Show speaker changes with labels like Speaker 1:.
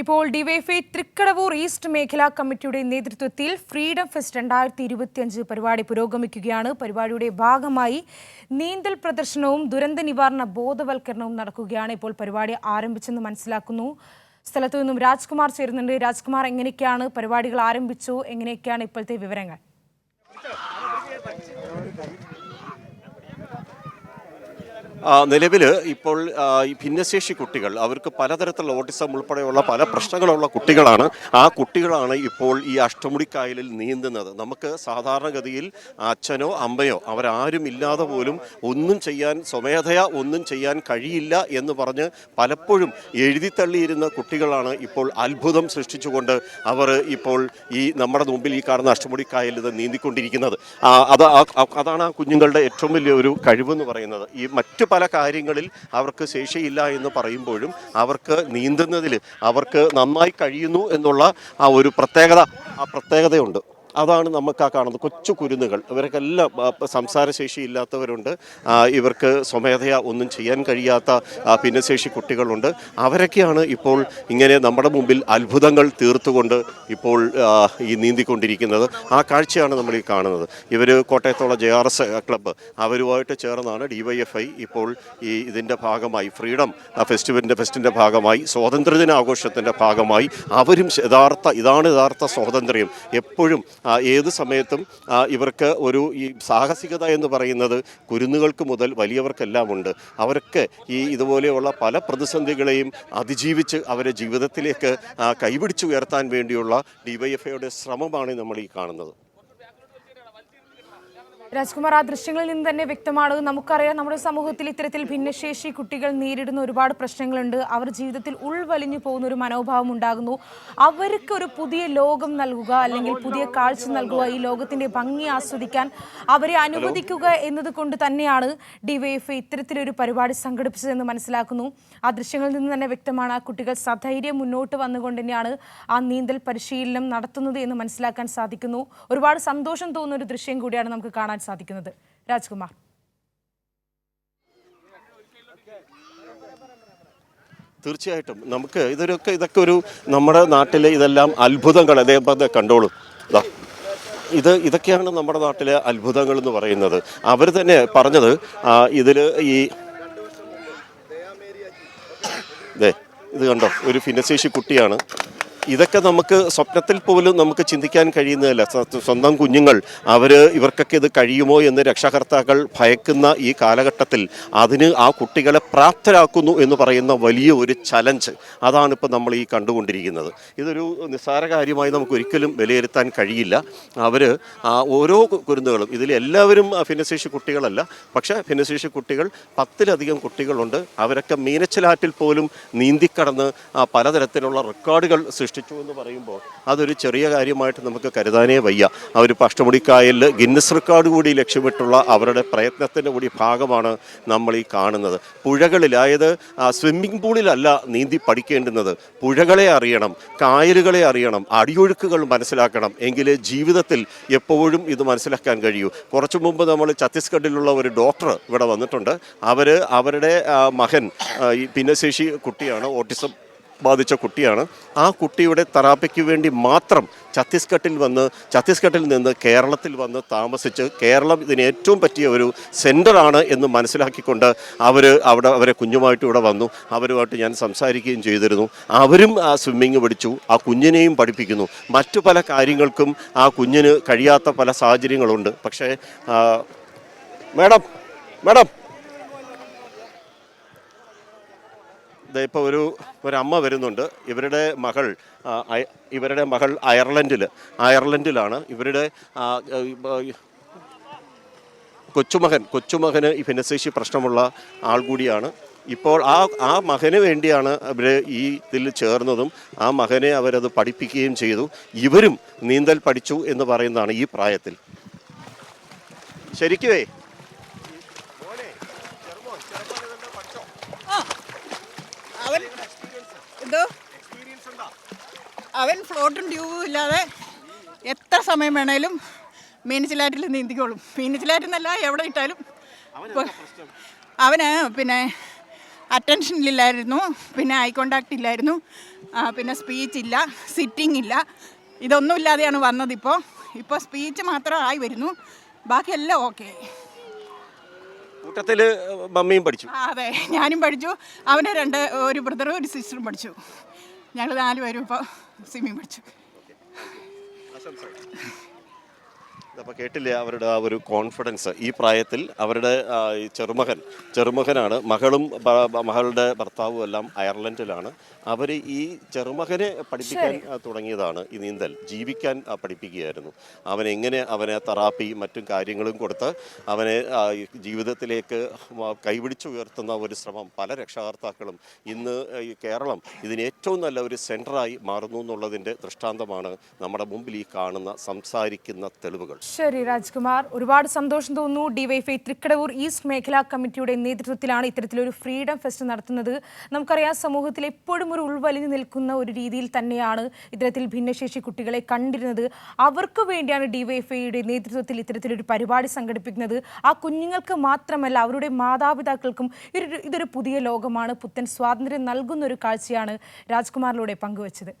Speaker 1: ഇപ്പോൾ DYFI Thrikkadavoor east മേഖലാ കമ്മിറ്റിയുടെ നേതൃത്വത്തിൽ ഫ്രീഡം ഫെസ്റ്റ് രണ്ടായിരത്തി ഇരുപത്തിയഞ്ച് പരിപാടി പുരോഗമിക്കുകയാണ്. പരിപാടിയുടെ ഭാഗമായി നീന്തൽ പ്രദർശനവും ദുരന്ത നിവാരണ ബോധവൽക്കരണവും നടക്കുകയാണ്. ഇപ്പോൾ പരിപാടി ആരംഭിച്ചെന്ന് മനസ്സിലാക്കുന്നു. സ്ഥലത്തു നിന്നും രാജ്കുമാർ ചേരുന്നുണ്ട്. രാജ്കുമാർ എങ്ങനെയൊക്കെയാണ് പരിപാടികൾ ആരംഭിച്ചു? എങ്ങനെയൊക്കെയാണ് ഇപ്പോഴത്തെ വിവരങ്ങൾ?
Speaker 2: നിലവിൽ ഇപ്പോൾ ഈ ഭിന്നശേഷി കുട്ടികൾ അവർക്ക് പലതരത്തിലുള്ള ഓട്ടിസം ഉൾപ്പെടെയുള്ള പല പ്രശ്നങ്ങളുള്ള കുട്ടികളാണ്. ആ കുട്ടികളാണ് ഇപ്പോൾ ഈ അഷ്ടമുടിക്കായലിൽ നീന്തുന്നത്. നമുക്ക് സാധാരണഗതിയിൽ അച്ഛനോ അമ്മയോ അവരാരും ഇല്ലാതെ പോലും ഒന്നും ചെയ്യാൻ സ്വമേധയാ ഒന്നും ചെയ്യാൻ കഴിയില്ല എന്ന് പറഞ്ഞ് പലപ്പോഴും എഴുതിത്തള്ളിയിരുന്ന കുട്ടികളാണ് ഇപ്പോൾ അത്ഭുതം സൃഷ്ടിച്ചുകൊണ്ട് അവർ ഇപ്പോൾ ഈ നമ്മുടെ മുമ്പിൽ ഈ കാണുന്ന അഷ്ടമുടിക്കായലിൽ നീന്തിക്കൊണ്ടിരിക്കുന്നത്. അത് അതാണ് ആ കുഞ്ഞുങ്ങളുടെ ഏറ്റവും വലിയ ഒരു കഴിവെന്ന് പറയുന്നത്. ഈ മറ്റു പല കാര്യങ്ങളിൽ അവർക്ക് ശേഷിയില്ല എന്ന് പറയുമ്പോഴും അവർക്ക് നീന്തുന്നതിൽ അവർക്ക് നന്നായി കഴിയുന്നു എന്നുള്ള ആ ഒരു പ്രത്യേകത ആ പ്രത്യേകതയുണ്ട്. അതാണ് നമുക്ക് ആ കാണുന്നത്. കൊച്ചു കുരുന്നുകൾ. ഇവർക്കെല്ലാം സംസാരശേഷി ഇല്ലാത്തവരുണ്ട്. ഇവർക്ക് സ്വമേധയാ ഒന്നും ചെയ്യാൻ കഴിയാത്ത ഭിന്നശേഷി കുട്ടികളുണ്ട്. അവരൊക്കെയാണ് ഇപ്പോൾ ഇങ്ങനെ നമ്മുടെ മുമ്പിൽ അത്ഭുതങ്ങൾ തീർത്തുകൊണ്ട് ഇപ്പോൾ ഈ നീന്തിക്കൊണ്ടിരിക്കുന്നത്. ആ കാഴ്ചയാണ് നമ്മൾ ഈ കാണുന്നത്. ഇവർ കോട്ടയത്തുള്ള ജെ ആർ എസ് ക്ലബ്ബ്. അവരുമായിട്ട് ചേർന്നാണ് ഡി വൈ എഫ് ഐ ഇപ്പോൾ ഈ ഇതിന്റെ ഭാഗമായി ഫ്രീഡം ഫെസ്റ്റിവലിന്റെ ഫെസ്റ്റിന്റെ ഭാഗമായി സ്വാതന്ത്ര്യദിന ആഘോഷത്തിന്റെ ഭാഗമായി. അവരും യഥാർത്ഥ ഇതാണ് യഥാർത്ഥ സ്വാതന്ത്ര്യം. എപ്പോഴും ഏത് സമയത്തും ഇവർക്ക് ഒരു ഈ സാഹസികത എന്ന് പറയുന്നത് കുരുന്നുകൾക്ക് മുതൽ വലിയവർക്കെല്ലാം ഉണ്ട്. അവരൊക്കെ ഈ ഇതുപോലെയുള്ള പല പ്രതിസന്ധികളെയും അതിജീവിച്ച് അവരെ ജീവിതത്തിലേക്ക് കൈപിടിച്ചുയർത്താൻ വേണ്ടിയുള്ള ഡിവൈഎഫ്ഐയുടെ ശ്രമമാണ് നമ്മൾ ഈ കാണുന്നത്.
Speaker 1: രാജ്കുമാർ ആ ദൃശ്യങ്ങളിൽ നിന്ന് തന്നെ വ്യക്തമാണ്. നമുക്കറിയാം നമ്മുടെ സമൂഹത്തിൽ ഇത്തരത്തിൽ ഭിന്നശേഷി കുട്ടികൾ നേരിടുന്ന ഒരുപാട് പ്രശ്നങ്ങളുണ്ട്. അവർ ജീവിതത്തിൽ ഉൾവലിഞ്ഞു പോകുന്ന ഒരു മനോഭാവം ഉണ്ടാകുന്നു. അവർക്ക് ഒരു പുതിയ ലോകം നൽകുക അല്ലെങ്കിൽ പുതിയ കാഴ്ച നൽകുക ഈ ലോകത്തിന്റെ ഭംഗി ആസ്വദിക്കാൻ അവരെ അനുവദിക്കുക എന്നത് കൊണ്ട് തന്നെയാണ് ഡിവൈഎഫ്ഐ ഇത്തരത്തിലൊരു പരിപാടി സംഘടിപ്പിച്ചതെന്ന് മനസ്സിലാക്കുന്നു. ആ ദൃശ്യങ്ങളിൽ നിന്ന് തന്നെ വ്യക്തമാണ് ആ കുട്ടികൾ സധൈര്യം മുന്നോട്ട് വന്നുകൊണ്ട് തന്നെയാണ് ആ നീന്തൽ പരിശീലനം നടത്തുന്നത് എന്ന് മനസ്സിലാക്കാൻ സാധിക്കുന്നു. ഒരുപാട് സന്തോഷം തോന്നുന്ന ഒരു ദൃശ്യം കൂടിയാണ് നമുക്ക് കാണാൻ സാധിക്കുന്നത്. രാജ്കുമാർ.
Speaker 2: തീർച്ചയായിട്ടും. നമുക്ക് ഇതൊരൊക്കെ ഇതൊക്കെ ഒരു നമ്മുടെ നാട്ടിലെ ഇതെല്ലാം അത്ഭുതങ്ങൾ. അതേപോലെ കണ്ടോളൂ. ഇതാ ഇത് ഇതൊക്കെയാണ് നമ്മുടെ നാട്ടിലെ അത്ഭുതങ്ങൾ എന്ന് പറയുന്നത്. അവർ തന്നെ പറഞ്ഞത് ഇതിൽ ഈ ഇത് കണ്ടോ? ഒരു ഭിന്നശേഷി കുട്ടിയാണ്. ഇതൊക്കെ നമുക്ക് സ്വപ്നത്തിൽ പോലും നമുക്ക് ചിന്തിക്കാൻ കഴിയുന്നതല്ല. സ്വന്തം കുഞ്ഞുങ്ങൾ അവർ ഇവർക്കൊക്കെ ഇത് കഴിയുമോ എന്ന് രക്ഷകർത്താക്കൾ ഭയക്കുന്ന ഈ കാലഘട്ടത്തിൽ അതിന് ആ കുട്ടികളെ പ്രാപ്തരാക്കുന്നു എന്ന് പറയുന്ന വലിയ ഒരു ചലഞ്ച് അതാണ് ഇപ്പോൾ നമ്മൾ ഈ കണ്ടുകൊണ്ടിരിക്കുന്നത്. ഇതൊരു നിസ്സാര കാര്യമായി നമുക്ക് ഒരിക്കലും വിലയിരുത്താൻ കഴിയില്ല. അവർ ഓരോ കുരുന്നുകളും ഇതിൽ എല്ലാവരും ഭിന്നശേഷി കുട്ടികളല്ല. പക്ഷേ ഭിന്നശേഷി കുട്ടികൾ പത്തിലധികം കുട്ടികളുണ്ട്. അവരൊക്കെ മീനച്ചിലാറ്റിൽ പോലും നീന്തിക്കടന്ന് പലതരത്തിലുള്ള റെക്കോർഡുകൾ സൃഷ്ടിച്ചു എന്ന് പറയുമ്പോൾ അതൊരു ചെറിയ കാര്യമായിട്ട് നമുക്ക് കരുതാനേ വയ്യ. അവർ പഷ്ടമുടിക്കായൽ ഗിന്നസ് റെക്കോർഡ് കൂടി ലക്ഷ്യമിട്ടുള്ള അവരുടെ പ്രയത്നത്തിന്റെ കൂടി ഭാഗമാണ് നമ്മൾ ഈ കാണുന്നത്. പുഴകളിൽ അതായത് സ്വിമ്മിംഗ് പൂളിലല്ല നീന്തി പഠിക്കേണ്ടുന്നത്. പുഴകളെ അറിയണം കായലുകളെ അറിയണം അടിയൊഴുക്കുകൾ മനസ്സിലാക്കണം എങ്കിലേ ജീവിതത്തിൽ എപ്പോഴും ഇത് മനസ്സിലാക്കാൻ കഴിയൂ. കുറച്ചു മുമ്പ് നമ്മൾ ഛത്തീസ്ഗഡിലുള്ള ഒരു ഡോക്ടർ ഇവിടെ വന്നിട്ടുണ്ട്. അവർ അവരുടെ മകൻ ആ, ഭിന്നശേഷി കുട്ടിയാണ് ഓട്ടിസം ബാധിച്ച കുട്ടിയാണ്. ആ കുട്ടിയുടെ തെറാപ്പിക്ക് വേണ്ടി മാത്രം ഛത്തീസ്ഗഡിൽ വന്ന് ഛത്തീസ്ഗഡിൽ നിന്ന് കേരളത്തിൽ വന്ന് താമസിച്ച് കേരളം ഇതിന് ഏറ്റവും പറ്റിയ ഒരു സെന്ററാണ് എന്ന് മനസ്സിലാക്കിക്കൊണ്ട് അവർ അവിടെ അവരെ കുഞ്ഞുമായിട്ട് ഇവിടെ വന്നു. അവരുമായിട്ട് ഞാൻ സംസാരിക്കുകയും ചെയ്തിരുന്നു. അവരും ആ സ്വിമ്മിങ് പഠിച്ചു. ആ കുഞ്ഞിനെയും പഠിപ്പിക്കുന്നു. മറ്റു പല കാര്യങ്ങൾക്കും ആ കുഞ്ഞിന് കഴിയാത്ത പല സാഹചര്യങ്ങളുണ്ട്. പക്ഷേ മേഡം മേഡം ഇപ്പോൾ ഒരു ഒരമ്മ വരുന്നുണ്ട്. ഇവരുടെ മകൾ ഇവരുടെ മകൾ അയർലൻഡിൽ അയർലൻഡിലാണ് ഇവരുടെ കൊച്ചുമകൻ കൊച്ചുമകന് ഭിന്നശേഷി പ്രശ്നമുള്ള ആൾ കൂടിയാണ്. ഇപ്പോൾ ആ ആ മകന് വേണ്ടിയാണ് അവർ ഈ ഇതിൽ ചേർന്നതും ആ മകനെ അവരത് പഠിപ്പിക്കുകയും ചെയ്തു. ഇവരും നീന്തൽ പഠിച്ചു എന്ന് പറയുന്നതാണ് ഈ പ്രായത്തിൽ. ശരിക്കുവേ
Speaker 3: അവൻ എന്തോ അവൻ ഫ്ലോട്ടും ട്യൂബും ഇല്ലാതെ എത്ര സമയം വേണേലും മീനച്ചിലാറ്റിൽ നീന്തിക്കോളും. മീനച്ചിലാറ്റിൽ നിന്നല്ല എവിടെ ഇട്ടാലും. അവന് പിന്നെ അറ്റൻഷനിലില്ലായിരുന്നു പിന്നെ ഐ കോണ്ടാക്റ്റ് ഇല്ലായിരുന്നു പിന്നെ സ്പീച്ച് ഇല്ല സിറ്റിംഗ് ഇല്ല. ഇതൊന്നും ഇല്ലാതെയാണ് വന്നതിപ്പോൾ ഇപ്പോൾ സ്പീച്ച് മാത്രം ആയി വരുന്നു. ബാക്കിയെല്ലാം ഓക്കെ
Speaker 2: കൂട്ടത്തിൽ മമ്മിയും പഠിച്ചു.
Speaker 3: ആ, അതെ. ഞാനും പഠിച്ചു. അവനെ രണ്ട് ഒരു ബ്രദറും ഒരു സിസ്റ്ററും പഠിച്ചു. ഞങ്ങൾ നാലുപേരും ഇപ്പോൾ സ്വിമ്മിങ് പഠിച്ചു.
Speaker 2: അപ്പോൾ കേട്ടില്ലേ അവരുടെ ആ ഒരു കോൺഫിഡൻസ് ഈ പ്രായത്തിൽ അവരുടെ ഈ ചെറുമകൻ ചെറുമകനാണ്. മകളും മകളുടെ ഭർത്താവും എല്ലാം അയർലൻഡിലാണ്. അവർ ഈ ചെറുമകനെ പഠിപ്പിക്കാൻ തുടങ്ങിയതാണ് ഈ നീന്തൽ. ജീവിക്കാൻ പഠിപ്പിക്കുകയായിരുന്നു. അവൻ എങ്ങനെ അവനെ തെറാപ്പി മറ്റും കാര്യങ്ങളും കൊടുത്ത് അവനെ ജീവിതത്തിലേക്ക് കൈപിടിച്ചു കൈപിടിച്ചുയർത്തുന്ന ഒരു ശ്രമം പല രക്ഷാകർത്താക്കളും ഇന്ന് ഈ കേരളം ഇതിന് ഏറ്റവും നല്ല ഒരു സെന്ററായി മാറുന്നു എന്നുള്ളതിന്റെ ദൃഷ്ടാന്തമാണ് നമ്മുടെ മുമ്പിൽ ഈ കാണുന്ന സംസാരിക്കുന്ന തെളിവുകൾ.
Speaker 1: ശരി രാജ്കുമാർ ഒരുപാട് സന്തോഷം തോന്നുന്നു. ഡിവൈഫൈ തൃക്കടവൂർ ഈസ്റ്റ് മേഖലാ കമ്മിറ്റിയുടെ നേതൃത്വത്തിലാണ് ഇത്തരത്തിലൊരു ഫ്രീഡം ഫെസ്റ്റ് നടത്തുന്നത്. നമുക്കറിയാം സമൂഹത്തിൽ എപ്പോഴും ഒരു ഉൾവലിഞ്ഞു നിൽക്കുന്ന ഒരു രീതിയിൽ തന്നെയാണ് ഇത്തരത്തിൽ ഭിന്നശേഷി കുട്ടികളെ കണ്ടിരുന്നത്. അവർക്ക് വേണ്ടിയാണ് ഡിവൈഫൈയുടെ നേതൃത്വത്തിൽ ഇത്തരത്തിലൊരു പരിപാടി സംഘടിപ്പിക്കുന്നത്. ആ കുഞ്ഞുങ്ങൾക്ക് മാത്രമല്ല അവരുടെ മാതാപിതാക്കൾക്കും ഇതൊരു പുതിയ ലോകമാണ്. പുത്തൻ സ്വാതന്ത്ര്യം നൽകുന്ന ഒരു കാഴ്ചയാണ് രാജ്കുമാറിലൂടെ പങ്കുവച്ചത്.